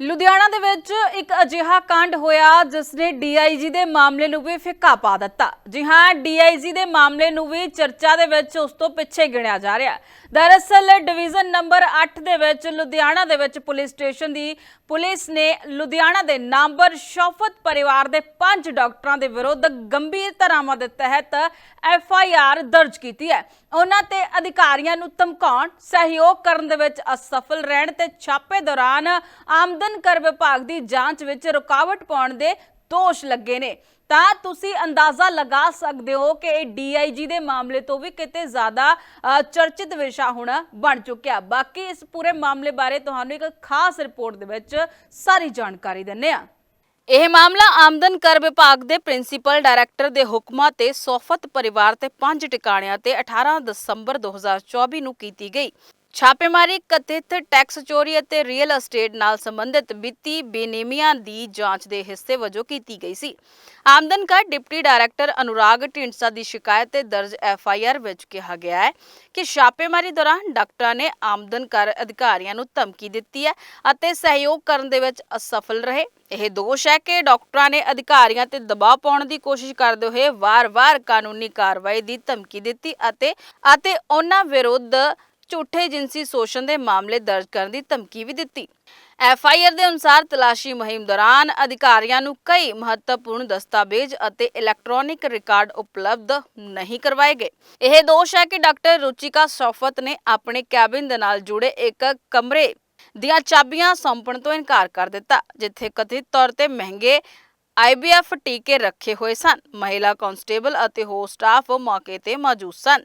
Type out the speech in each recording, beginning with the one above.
ਲੁਧਿਆਣਾ ਦੇ ਵਿੱਚ ਇੱਕ ਅਜਿਹਾ ਕਾਂਡ ਹੋਇਆ ਜਿਸ ਨੇ ਡੀਆਈਜੀ ਦੇ ਮਾਮਲੇ ਨੂੰ ਵੀ ਫਿੱਕਾ ਪਾ ਦਿੱਤਾ। ਜੀ ਹਾਂ, ਡੀਆਈਜੀ ਦੇ ਮਾਮਲੇ ਨੂੰ ਵੀ ਚਰਚਾ ਦੇ ਵਿੱਚ ਉਸ ਤੋਂ ਪਿੱਛੇ ਗਿਣਿਆ ਜਾ ਰਿਹਾ। ਦਰਅਸਲ, ਡਿਵੀਜ਼ਨ ਨੰਬਰ 8 ਦੇ ਵਿੱਚ ਲੁਧਿਆਣਾ ਦੇ ਵਿੱਚ ਪੁਲਿਸ ਸਟੇਸ਼ਨ ਦੀ ਪੁਲਿਸ ਨੇ ਲੁਧਿਆਣਾ ਦੇ ਨਾਮਵਰ ਸ਼ੌਫਤ ਪਰਿਵਾਰ ਦੇ ਪੰਜ ਡਾਕਟਰਾਂ ਦੇ ਵਿਰੁੱਧ ਗੰਭੀਰ ਧਾਰਾਵਾਂ ਦੇ ਤਹਿਤ ਐਫ ਆਈ ਆਰ ਦਰਜ ਕੀਤੀ ਹੈ। ਉਹਨਾਂ ਤੇ ਅਧਿਕਾਰੀਆਂ ਨੂੰ ਧਮਕਾਉਣ, ਸਹਿਯੋਗ ਕਰਨ ਦੇ ਵਿੱਚ ਅਸਫਲ ਰਹਿਣ ਤੇ ਛਾਪੇ ਦੌਰਾਨ ਆਮਦਨ ਕਰ ਵਿਭਾਗ ਦੀ ਜਾਂਚ ਵਿੱਚ ਰੁਕਾਵਟ ਪਾਉਣ ਦੇ ਦੋਸ਼ ਲੱਗੇ ਨੇ। ਤਾਂ ਤੁਸੀਂ ਅੰਦਾਜ਼ਾ ਲਗਾ ਸਕਦੇ ਹੋ ਕਿ ਇਹ ਡੀਆਈਜੀ ਦੇ ਮਾਮਲੇ ਤੋਂ ਵੀ ਕਿਤੇ ਜ਼ਿਆਦਾ ਚਰਚਿਤ ਵਿਸ਼ਾ ਹੁਣ ਬਣ ਚੁੱਕਿਆ। ਬਾਕੀ ਇਸ ਪੂਰੇ ਮਾਮਲੇ ਬਾਰੇ ਤੁਹਾਨੂੰ ਇੱਕ ਖਾਸ ਰਿਪੋਰਟ ਦੇ ਵਿੱਚ ਸਾਰੀ ਜਾਣਕਾਰੀ ਦਿੰਨੇ ਆ ਇਹ ਮਾਮਲਾ ਆਮਦਨ ਕਰ ਵਿਭਾਗ ਦੇ ਪ੍ਰਿੰਸੀਪਲ ਡਾਇਰੈਕਟਰ ਦੇ ਹੁਕਮਾਂ ਤੇ ਸੋਫਤ ਪਰਿਵਾਰ ਤੇ ਪੰਜ ਟਿਕਾਣਿਆਂ ਤੇ 18 ਦਸੰਬਰ 2024 ਨੂੰ ਕੀਤੀ ਗਈ। ਛਾਪੇਮਾਰੀ ਕਥਿਤ ਟੈਕਸ ਚੋਰੀ ਅਤੇ ਰੀਅਲ ਅਸਟੇਟ ਨਾਲ ਸੰਬੰਧਿਤ ਵਿੱਤੀ ਬੇਨੇਮੀਆਂ ਦੀ ਜਾਂਚ ਦੇ ਹਿੱਸੇ ਵਜੋਂ ਕੀਤੀ ਗਈ ਸੀ। ਆਮਦਨ ਕਰ ਡਿਪਟੀ ਡਾਇਰੈਕਟਰ ਅਨੁਰਾਗ ਢੀਂਡਸਾ ਦੀ ਸ਼ਿਕਾਇਤ ਤੇ ਦਰਜ ਐਫ ਆਈ ਆਰ ਵਿੱਚ ਕਿਹਾ ਗਿਆ ਹੈ ਕਿ ਛਾਪੇਮਾਰੀ ਦੌਰਾਨ ਡਾਕਟਰਾਂ ਨੇ ਆਮਦਨ ਕਰ ਅਧਿਕਾਰੀਆਂ ਨੂੰ ਧਮਕੀ ਦਿੱਤੀ ਹੈ ਅਤੇ ਸਹਿਯੋਗ ਕਰਨ ਦੇ ਵਿੱਚ ਅਸਫਲ ਰਹੇ। ਇਹ ਦੋਸ਼ ਹੈ ਕਿ ਡਾਕਟਰਾਂ ਨੇ ਅਧਿਕਾਰੀਆਂ ਤੇ ਦਬਾਅ ਪਾਉਣ ਦੀ ਕੋਸ਼ਿਸ਼ ਕਰਦੇ ਹੋਏ ਵਾਰ-ਵਾਰ ਕਾਨੂੰਨੀ ਕਾਰਵਾਈ ਦੀ ਧਮਕੀ ਦਿੱਤੀ ਅਤੇ ਅਤੇ ਉਹਨਾਂ ਵਿਰੁੱਧ ਝੂਠੇ ਜਿੰਸੀ ਸ਼ੋਸ਼ਣ ਦੇ ਮਾਮਲੇ ਦਰਜ ਕਰਨ ਦੀ ਧਮਕੀ ਵੀ ਦਿੱਤੀ। ਐਫ ਆਈ ਆਰ ਦੇ ਅਨੁਸਾਰ ਤਲਾਸ਼ੀ ਮੁਹਿੰਮ ਦੌਰਾਨ ਅਧਿਕਾਰੀਆਂ ਨੂੰ ਕਈ ਮਹੱਤਵਪੂਰਨ ਦਸਤਾਵੇਜ਼ ਅਤੇ ਇਲੈਕਟ੍ਰੋਨਿਕ ਰਿਕਾਰਡ ਉਪਲਬਧ ਨਹੀਂ ਕਰਵਾਏ ਗਏ। ਇਹ ਦੋਸ਼ ਹੈ ਕਿ ਡਾਕਟਰ ਰੁਚਿਕਾ ਸ਼ੌਫਤ ਨੇ ਆਪਣੇ ਕੈਬਿਨ ਦੇ ਨਾਲ ਜੁੜੇ ਇੱਕ ਕਮਰੇ ਦੀਆਂ ਚਾਬੀਆਂ ਸੌਂਪਣ ਤੋਂ ਇਨਕਾਰ ਕਰ ਦਿੱਤਾ, ਜਿੱਥੇ ਕਥਿਤ ਤੌਰ ਤੇ ਮਹਿੰਗੇ ਆਈਬੀਐਫ ਟੀਕੇ ਰੱਖੇ ਹੋਏ ਸਨ। ਮਹਿਲਾ ਕਾਂਸਟੇਬਲ ਅਤੇ ਹੋਰ ਸਟਾਫ ਮੌਕੇ ਤੇ ਮੌਜੂਦ ਸਨ।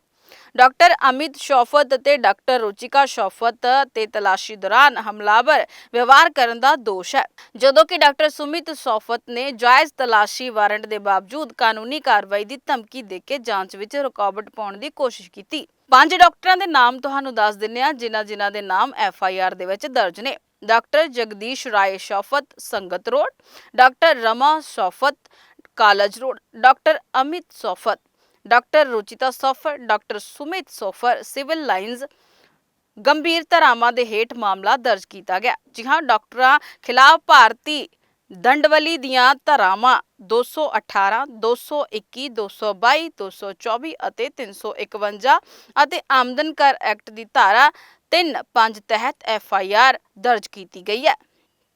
ਡਾਕਟਰ ਅਮਿਤ ਸ਼ੌਫਤ ਅਤੇ ਡਾਕਟਰ ਰੁਚਿਕਾ ਸ਼ੌਫਤ ਤੇ ਤਲਾਸ਼ੀ ਦੌਰਾਨ ਹਮਲਾਵਰ ਵਿਵਹਾਰ ਕਰਨ ਦਾ ਦੋਸ਼ ਹੈ। ਜਦੋਂ ਕਿ ਡਾਕਟਰ ਸੁਮਿਤ ਸ਼ੌਫਤ ਨੇ ਜਾਇਜ਼ ਤਲਾਸ਼ੀ ਵਾਰੰਟ ਦੇ ਬਾਵਜੂਦ ਕਾਨੂੰਨੀ ਕਾਰਵਾਈ ਦੀ ਧਮਕੀ ਦੇ ਕੇ ਜਾਂਚ ਵਿੱਚ ਰੁਕਾਵਟ ਪਾਉਣ ਦੀ ਕੋਸ਼ਿਸ਼ ਕੀਤੀ। ਪੰਜ ਡਾਕਟਰਾਂ ਦੇ ਨਾਮ ਤੁਹਾਨੂੰ ਦੱਸ ਦਿੰਨੇ ਆ ਜਿਨ੍ਹਾਂ ਜਿਨ੍ਹਾਂ ਦੇ ਨਾਮ ਐਫ ਆਈ ਆਰ ਦੇ ਵਿੱਚ ਦਰਜ ਨੇ। Doctor Jagdish Rai Shaufat, Sangat road. Doctor Rama Shaufat, college road. Doctor Amit Shaufat doctor Ruchita Sofar, doctor Sumit Sofar, Civil Lines ਗੰਭੀਰ ਧਾਰਾਵਾਂ ਦੇ ਹੇਠ ਮਾਮਲਾ ਦਰਜ ਕੀਤਾ ਗਿਆ। ਜੀ ਹਾਂ, ਡਾਕਟਰਾਂ ਖਿਲਾਫ ਭਾਰਤੀ ਦੰਡਵਲੀ ਦੀਆਂ ਧਾਰਾਵਾਂ 218 221 222 224 ਅਤੇ 351 ਅਤੇ ਆਮਦਨ ਕਰ ਐਕਟ ਦੀ ਧਾਰਾ 3-5 ਤਹਿਤ ਐਫ ਆਈ ਆਰ ਦਰਜ ਕੀਤੀ ਗਈ ਹੈ।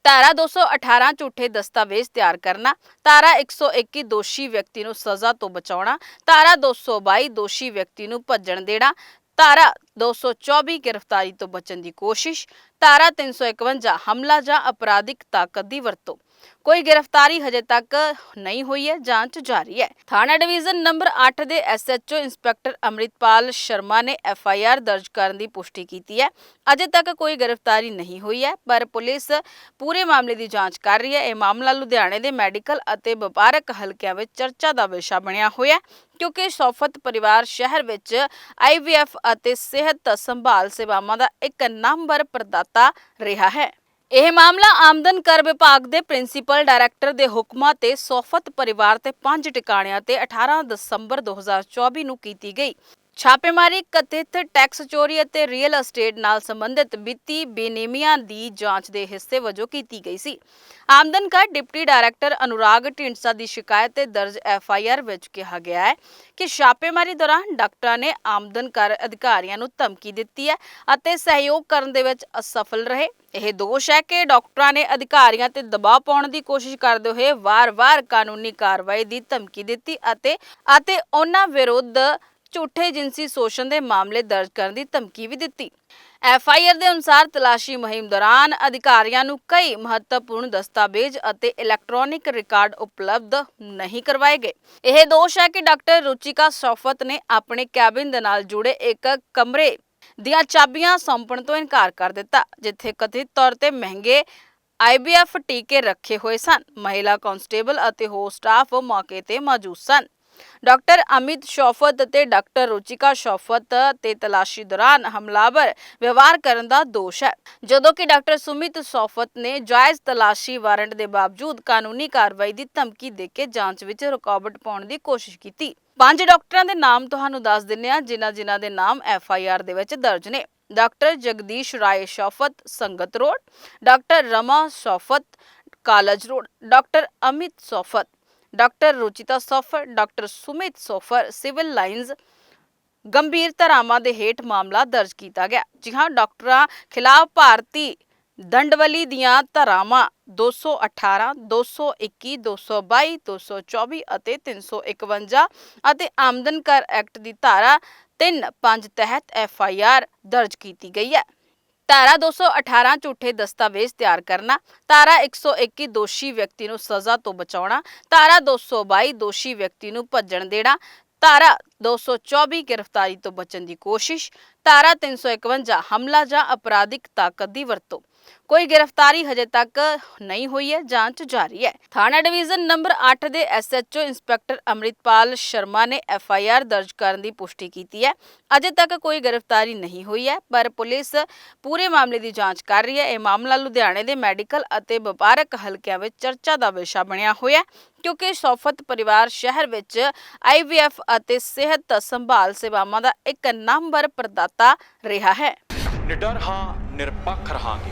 ਧਾਰਾ 218 ਝੂਠੇ ਦਸਤਾਵੇਜ਼ ਤਿਆਰ ਕਰਨਾ ਧਾਰਾ 121 ਦੋਸ਼ੀ ਵਿਅਕਤੀ ਨੂੰ ਸਜ਼ਾ ਤੋਂ ਬਚਾਉਣਾ ਧਾਰਾ 222 ਦੋਸ਼ੀ ਵਿਅਕਤੀ ਨੂੰ ਭੱਜਣ ਦੇਣਾ ਧਾਰਾ 224 ਗ੍ਰਿਫਤਾਰੀ ਤੋਂ ਬਚਣ ਦੀ ਕੋਸ਼ਿਸ਼ ਧਾਰਾ 351 ਹਮਲਾ ਜਾਂ ਅਪਰਾਧਿਕ ਤਾਕਤ ਦੀ ਵਰਤੋਂ। ਕੋਈ ਗ੍ਰਿਫਤਾਰੀ ਹਜੇ ਤੱਕ ਨਹੀਂ ਹੋਈ ਹੈ, ਜਾਂਚ ਜਾਰੀ ਹੈ। ਥਾਣਾ ਡਿਵੀਜ਼ਨ ਨੰਬਰ 8 ਦੇ ਐਸਐਚਓ ਇੰਸਪੈਕਟਰ ਅੰਮ੍ਰਿਤਪਾਲ ਸ਼ਰਮਾ ਨੇ ਐਫਆਈਆਰ ਦਰਜ ਕਰਨ ਦੀ ਪੁਸ਼ਟੀ ਕੀਤੀ ਹੈ। ਅਜੇ ਤੱਕ ਕੋਈ ਗ੍ਰਿਫਤਾਰੀ ਨਹੀਂ ਹੋਈ ਹੈ, ਪਰ ਪੁਲਿਸ ਪੂਰੇ ਮਾਮਲੇ ਦੀ ਜਾਂਚ ਕਰ ਰਹੀ ਹੈ। ਇਹ ਮਾਮਲਾ ਲੁਧਿਆਣੇ ਦੇ ਮੈਡੀਕਲ ਅਤੇ ਵਪਾਰਕ ਹਲਕਿਆਂ ਵਿੱਚ ਚਰਚਾ ਦਾ ਵਿਸ਼ਾ ਬਣਿਆ ਹੋਇਆ ਕਿਉਂਕਿ ਸ਼ੌਫਤ ਪਰਿਵਾਰ ਸ਼ਹਿਰ ਵਿੱਚ ਆਈਵੀਐਫ ਅਤੇ ਸਿਹਤ ਸੰਭਾਲ ਸੇਵਾਵਾਂ ਦਾ ਇੱਕ ਨੰਬਰ ਪ੍ਰਦਾਤਾ ਰਿਹਾ ਹੈ। ਇਹ ਮਾਮਲਾ ਆਮਦਨ ਕਰ ਵਿਭਾਗ ਦੇ ਪ੍ਰਿੰਸੀਪਲ ਡਾਇਰੈਕਟਰ ਦੇ ਹੁਕਮਾਂ ਤੇ ਸੌਫਤ ਪਰਿਵਾਰ ਤੇ ਪੰਜ ਟਿਕਾਣਿਆਂ ਤੇ 18 ਦਸੰਬਰ 2024 ਨੂੰ ਕੀਤੀ ਗਈ। ਛਾਪੇਮਾਰੀ ਕਥਿਤ ਟੈਕਸ ਚੋਰੀ ਅਤੇ ਰੀਅਲ ਅਸਟੇਟ ਨਾਲ ਸੰਬੰਧਿਤ ਵਿੱਤੀ ਬੇਨੇਮੀਆਂ ਦੀ ਜਾਂਚ ਦੇ ਹਿੱਸੇ ਵਜੋਂ ਕੀਤੀ ਗਈ ਸੀ। ਆਮਦਨ ਕਰ ਡਿਪਟੀ ਡਾਇਰੈਕਟਰ ਅਨੁਰਾਗ ਢੀਂਡਸਾ ਦੀ ਸ਼ਿਕਾਇਤ ਤੇ ਦਰਜ ਐਫ ਆਈ ਆਰ ਵਿੱਚ ਕਿਹਾ ਗਿਆ ਹੈ ਕਿ ਛਾਪੇਮਾਰੀ ਦੌਰਾਨ ਡਾਕਟਰਾਂ ਨੇ ਆਮਦਨ ਕਰ ਅਧਿਕਾਰੀਆਂ ਨੂੰ ਧਮਕੀ ਦਿੱਤੀ ਹੈ ਅਤੇ ਸਹਿਯੋਗ ਕਰਨ ਦੇ ਵਿੱਚ ਅਸਫਲ ਰਹੇ। ਇਹ ਦੋਸ਼ ਹੈ ਕਿ ਡਾਕਟਰਾਂ ਨੇ ਅਧਿਕਾਰੀਆਂ ਤੇ ਦਬਾਅ ਪਾਉਣ ਦੀ ਕੋਸ਼ਿਸ਼ ਕਰਦੇ ਹੋਏ ਵਾਰ-ਵਾਰ ਕਾਨੂੰਨੀ ਕਾਰਵਾਈ ਦੀ ਧਮਕੀ ਦਿੱਤੀ ਅਤੇ ਅਤੇ ਉਹਨਾਂ ਵਿਰੁੱਧ ਝੂਠੇ ਜਿੰਸੀ ਸ਼ੋਸ਼ਣ ਦੇ ਮਾਮਲੇ ਦਰਜ ਕਰਨ ਦੀ ਧਮਕੀ ਵੀ ਦਿੱਤੀ। ਐਫ ਆਈ ਆਰ ਦੇ ਅਨੁਸਾਰ ਤਲਾਸ਼ੀ ਮੁਹਿੰਮ ਦੌਰਾਨ ਅਧਿਕਾਰੀਆਂ ਨੂੰ ਕਈ ਮਹੱਤਵਪੂਰਨ ਦਸਤਾਵੇਜ਼ ਅਤੇ ਇਲੈਕਟ੍ਰੋਨਿਕ ਰਿਕਾਰਡ ਉਪਲਬਧ ਨਹੀਂ ਕਰਵਾਏ ਗਏ। ਇਹ ਦੋਸ਼ ਹੈ ਕਿ ਡਾਕਟਰ ਰੁਚਿਕਾ ਸ਼ੌਫਤ ਨੇ ਆਪਣੇ ਕੈਬਿਨ ਦੇ ਨਾਲ ਜੁੜੇ ਇੱਕ ਕਮਰੇ ਦੀਆਂ ਚਾਬੀਆਂ ਸੌਂਪਣ ਤੋਂ ਇਨਕਾਰ ਕਰ ਦਿੱਤਾ, ਜਿੱਥੇ ਕਥਿਤ ਤੌਰ ਤੇ ਮਹਿੰਗੇ ਆਈਬੀਐਫ ਟੀਕੇ ਰੱਖੇ ਹੋਏ ਸਨ। ਮਹਿਲਾ ਕਾਂਸਟੇਬਲ ਅਤੇ ਹੋਰ ਸਟਾਫ ਮੌਕੇ ਤੇ ਮੌਜੂਦ ਸਨ। ਡਾਕਟਰ ਅਮਿਤ ਸ਼ੌਫਤ ਅਤੇ ਡਾਕਟਰ ਰੁਚਿਕਾ ਸ਼ੌਫਤ ਤੇ ਤਲਾਸ਼ੀ ਦੌਰਾਨ ਹਮਲਾਵਰ ਵਿਵਹਾਰ ਕਰਨ ਦਾ ਦੋਸ਼ ਹੈ। ਜਦੋਂ ਕਿ ਡਾਕਟਰ ਸੁਮਿਤ ਸ਼ੌਫਤ ਨੇ ਜਾਇਜ਼ ਤਲਾਸ਼ੀ ਵਾਰੰਟ ਦੇ ਬਾਵਜੂਦ ਕਾਨੂੰਨੀ ਕਾਰਵਾਈ ਦੀ ਧਮਕੀ ਦੇ ਕੇ ਜਾਂਚ ਵਿੱਚ ਰੁਕਾਵਟ ਪਾਉਣ ਦੀ ਕੋਸ਼ਿਸ਼ ਕੀਤੀ। ਪੰਜ ਡਾਕਟਰਾਂ ਦੇ ਨਾਮ ਤੁਹਾਨੂੰ ਦੱਸ ਦਿੰਨੇ ਆ ਜਿਨ੍ਹਾਂ ਜਿਨ੍ਹਾਂ ਦੇ ਨਾਮ ਐਫ ਆਈ ਆਰ ਦੇ ਵਿੱਚ ਦਰਜ ਨੇ। Doctor Jagdish Rai Shaufat, Sangat road. Doctor Rama Shaufat, college road. Doctor Amit Sofat doctor Ruchita Sofar, doctor Sumit Sofar, Civil Lines ਗੰਭੀਰ ਧਾਰਾਵਾਂ ਦੇ ਹੇਠ ਮਾਮਲਾ ਦਰਜ ਕੀਤਾ ਗਿਆ। ਜੀ ਹਾਂ, ਡਾਕਟਰਾਂ ਖਿਲਾਫ ਭਾਰਤੀ ਦੰਡਵਲੀ ਦੀਆਂ ਧਾਰਾਵਾਂ 218 221 222 224 ਅਤੇ 351 ਅਤੇ ਆਮਦਨ ਕਰ ਐਕਟ ਦੀ ਧਾਰਾ 3-5 ਤਹਿਤ ਐਫ ਆਈ ਆਰ ਦਰਜ ਕੀਤੀ ਗਈ ਹੈ। ਧਾਰਾ 218 ਝੂਠੇ ਦਸਤਾਵੇਜ਼ ਤਿਆਰ ਕਰਨਾ, ਧਾਰਾ 121 ਦੋਸ਼ੀ ਵਿਅਕਤੀ ਨੂੰ ਸਜ਼ਾ ਤੋਂ ਬਚਾਉਣਾ, ਧਾਰਾ 222 ਦੋਸ਼ੀ ਵਿਅਕਤੀ ਨੂੰ ਭੱਜਣ ਦੇਣਾ, ਧਾਰਾ 224 ਗ੍ਰਿਫਤਾਰੀ ਤੋਂ ਬਚਣ ਦੀ ਕੋਸ਼ਿਸ਼, ਧਾਰਾ 351 ਹਮਲਾ ਜਾਂ ਅਪਰਾਧਿਕ ਤਾਕਤ ਦੀ ਵਰਤੋਂ। ਕੋਈ ਗ੍ਰਿਫਤਾਰੀ ਹਜੇ ਤੱਕ ਨਹੀਂ ਹੋਈ ਹੈ, ਜਾਂਚ ਜਾਰੀ ਹੈ। ਥਾਣਾ ਡਿਵੀਜ਼ਨ ਨੰਬਰ 8 ਦੇ ਐਸਐਚਓ ਇੰਸਪੈਕਟਰ ਅਮਰਿਤਪਾਲ ਸ਼ਰਮਾ ਨੇ ਐਫਆਈਆਰ ਦਰਜ ਕਰਨ ਦੀ ਪੁਸ਼ਟੀ ਕੀਤੀ ਹੈ। ਅਜੇ ਤੱਕ ਕੋਈ ਗ੍ਰਿਫਤਾਰੀ ਨਹੀਂ ਹੋਈ ਹੈ, ਪਰ ਪੁਲਿਸ ਪੂਰੇ ਮਾਮਲੇ ਦੀ ਜਾਂਚ ਕਰ ਰਹੀ ਹੈ। ਇਹ ਮਾਮਲਾ ਲੁਧਿਆਣੇ ਦੇ ਮੈਡੀਕਲ ਅਤੇ ਵਪਾਰਕ ਹਲਕਿਆਂ ਵਿੱਚ ਚਰਚਾ ਦਾ ਵਿਸ਼ਾ ਬਣਿਆ ਹੋਇਆ ਕਿਉਂਕਿ ਸੌਫਤ ਪਰਿਵਾਰ ਸ਼ਹਿਰ ਵਿੱਚ ਆਈਵੀਐਫ ਅਤੇ ਸਿਹਤ ਸੰਭਾਲ ਸੇਵਾਵਾਂ ਦਾ ਇੱਕ ਨੰਬਰ ਪ੍ਰਦਾਤਾ ਰਿਹਾ ਹੈ। ਨਿਡਰ ਹਾਂ, ਨਿਰਪੱਖ ਰਹਾਂਗੇ।